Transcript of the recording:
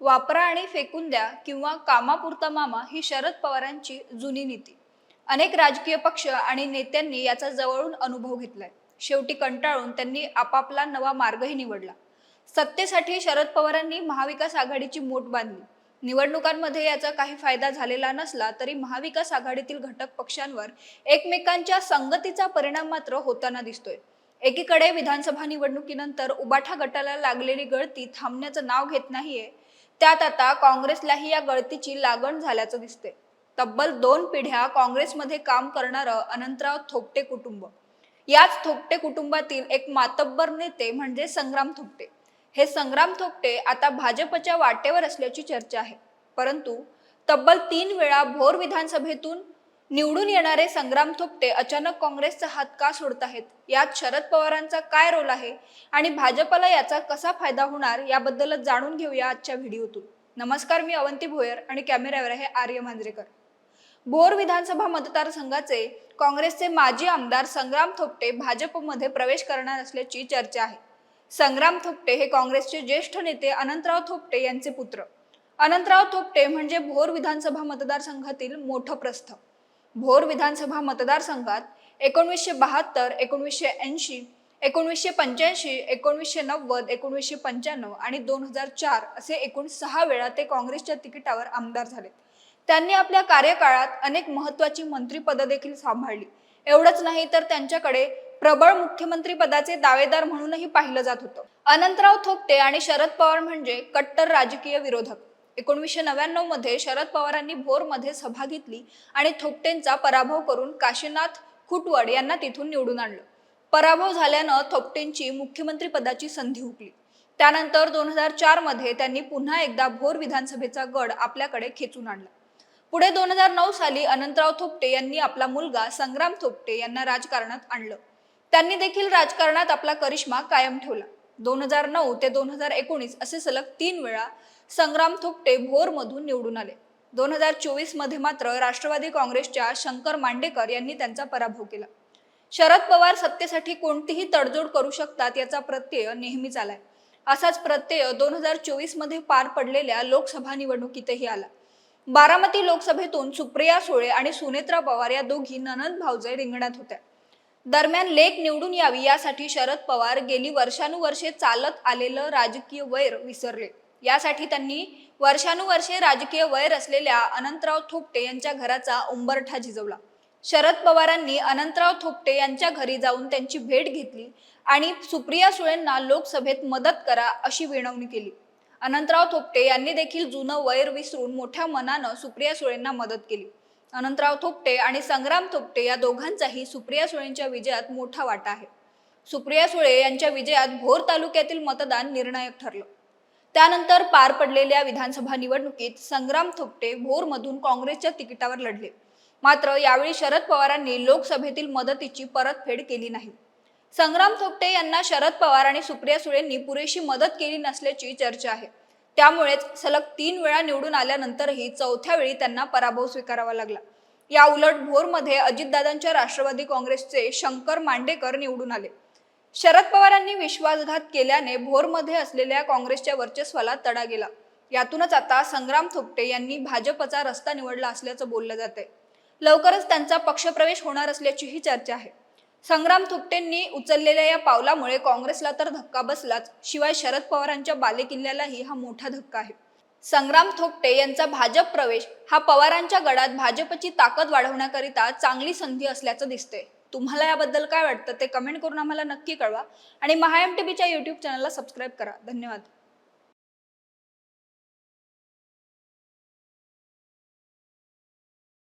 वापरा आणि फेकून द्या किंवा कामापुरता मामा ही शरद पवारांची जुनी नीती. अनेक राजकीय पक्ष आणि नेत्यांनी याचा जवळून अनुभव घेतलाय. शेवटी कंटाळून त्यांनी आपापला नवा मार्गही निवडला. सत्तेसाठी शरद पवारांनी महाविकास आघाडीची मोठ बांधली. निवडणुकांमध्ये याचा काही फायदा झालेला नसला तरी महाविकास आघाडीतील घटक पक्षांवर एकमेकांच्या संगतीचा परिणाम मात्र होताना दिसतोय. एकीकडे विधानसभा निवडणुकीनंतर उबाठा गटाला लागलेली गळती थांबण्याचं नाव घेत नाहीये त्यात आता काँग्रेसलाही या गळतीची लागण झाल्याचं दिसते तब्बल दोन पिढ्या काँग्रेसमध्ये काम करणारं अनंतराव थोपटे कुटुंब. याच थोपटे कुटुंबातील एक मातब्बर नेते म्हणजे संग्राम थोपटे. हे संग्राम थोपटे आता भाजपच्या वाटेवर असल्याची चर्चा आहे. परंतु तब्बल तीन वेळा भोर विधानसभेतून निवडून येणारे संग्राम थोपटे अचानक काँग्रेसचा हात का सोडत आहेत? यात शरद पवारांचा काय रोल आहे? आणि भाजपला याचा कसा फायदा होणार याबद्दलच जाणून घेऊया आजच्या व्हिडिओतून. नमस्कार मी अवंती भोयर आणि कॅमेऱ्यावर आहे आर्य मांजरेकर. भोर विधानसभा मतदारसंघाचे काँग्रेसचे माजी आमदार संग्राम थोपटे भाजपमध्ये प्रवेश करणार असल्याची चर्चा आहे. संग्राम थोपटे हे काँग्रेसचे ज्येष्ठ नेते अनंतराव थोपटे यांचे पुत्र. अनंतराव थोपटे म्हणजे भोर विधानसभा मतदारसंघातील मोठं प्रस्थ. भोर विधानसभा मतदारसंघात एकोणवीसशे बहात्तर एकोणवीसशे ऐंशी एकोणवीसशे पंच्याऐंशी एकोणवीसशे नव्वद एकोणवीसशे पंच्याण्णव आणि दोन हजार चार असे एकूण सहा वेळा ते काँग्रेसच्या तिकिटावर आमदार झाले त्यांनी आपल्या कार्यकाळात अनेक महत्वाची मंत्रीपद देखील सांभाळली. एवढंच नाही तर त्यांच्याकडे प्रबळ मुख्यमंत्री पदाचे दावेदार म्हणूनही पाहिलं जात होतं. अनंतराव थोपटे आणि शरद पवार म्हणजे कट्टर राजकीय विरोधक. एकोणीसशे नव्याण्णवमध्ये शरद पवारांनी भोरमध्ये सभा घेतली आणि थोपटेंचा पराभव करून काशीनाथ खुटवड यांना तिथून निवडून आणलं. पराभव झाल्यानं थोपटेंची मुख्यमंत्री पदाची संधी हुकली. त्यानंतर दोन हजार चारमध्ये त्यांनी पुन्हा एकदा भोर विधानसभेचा गड आपल्याकडे खेचून आणला. पुढे दोन हजार नऊ साली अनंतराव थोपटे यांनी आपला मुलगा संग्राम थोपटे यांना राजकारणात आणलं. त्यांनी देखील राजकारणात आपला करिश्मा कायम ठेवला. दोन हजार नऊ ते दोन हजार एकोणीस असे सलग तीन वेळा संग्राम थोपटे भोरमधून निवडून आले. दोन हजार चोवीसमध्ये मात्र राष्ट्रवादी काँग्रेसच्या शंकर मांडेकर यांनी त्यांचा पराभव केला. शरद पवार सत्तेसाठी कोणतीही तडजोड करू शकतात याचा प्रत्यय नेहमीच आलाय. असाच प्रत्यय दोन हजार चोवीसमध्ये पार पडलेल्या लोकसभा निवडणुकीतही आला. बारामती लोकसभेतून सुप्रिया सुळे आणि सुनेत्रा पवार या दोघी ननंद भावजय रिंगणात होत्या. दरम्यान लेख निवडून यावी यासाठी शरद पवार गेली वर्षानुवर्षे चालत आलेलं राजकीय वैर विसरले. यासाठी त्यांनी वर्षानुवर्षे राजकीय वैर असलेल्या अनंतराव थोपटे यांच्या घराचा उंबरठा झिजवला. शरद पवारांनी अनंतराव थोपटे यांच्या घरी जाऊन त्यांची भेट घेतली आणि सुप्रिया सुळेंना लोकसभेत मदत करा अशी विनवणी केली. अनंतराव थोपटे यांनी देखील जुनं वैर विसरून मोठ्या मनानं सुप्रिया सुळेंना मदत केली. अनंतराव थोपटे आणि संग्राम थोपटे या दोघांचाही सुप्रिया सुळेंच्या विजयात मोठा वाटा आहे. सुप्रिया सुळे यांच्या विजयात भोर तालुक्यातील मतदान निर्णायक ठरलं. त्यानंतर पार पडलेल्या विधानसभा निवडणुकीत संग्राम थोपटे भोरमधून काँग्रेसच्या तिकिटावर लढले. मात्र यावेळी शरद पवारांनी लोकसभेतील मदतीची परतफेड केली नाही. संग्राम थोपटे यांना शरद पवार आणि सुप्रिया सुळेंनी पुरेशी मदत केली नसल्याची चर्चा आहे. त्यामुळेच सलग तीन वेळा निवडून आल्यानंतरही चौथ्या वेळी त्यांना पराभव स्वीकारावा लागला. या उलट भोरमध्ये अजितदादांच्या राष्ट्रवादी काँग्रेसचे शंकर मांडेकर निवडून आले. शरद पवारांनी विश्वासघात केल्याने भोरमध्ये असलेल्या काँग्रेसच्या वर्चस्वाला तडा गेला. यातूनच आता संग्राम थोपटे यांनी भाजपचा रस्ता निवडला असल्याचं बोललं जातंय. लवकरच त्यांचा पक्षप्रवेश होणार असल्याचीही चर्चा आहे. संग्राम थोपटेंनी उचललेल्या या पावलामुळे काँग्रेसला तर धक्का बसलाच. शिवाय शरद पवारांच्या बालेकिल्ल्यालाही हा मोठा धक्का आहे. संग्राम थोपटे यांचा भाजप प्रवेश हा पवारांच्या गडात भाजपची ताकद वाढवण्याकरिता चांगली संधी असल्याचं दिसतंय. तुम्हाला याबद्दल काय वाटतं ते कमेंट करून आम्हाला नक्की कळवा. आणि महाएमटीबीच्या एम टी बीच्या युट्यूब चॅनलला सबस्क्राईब करा. धन्यवाद.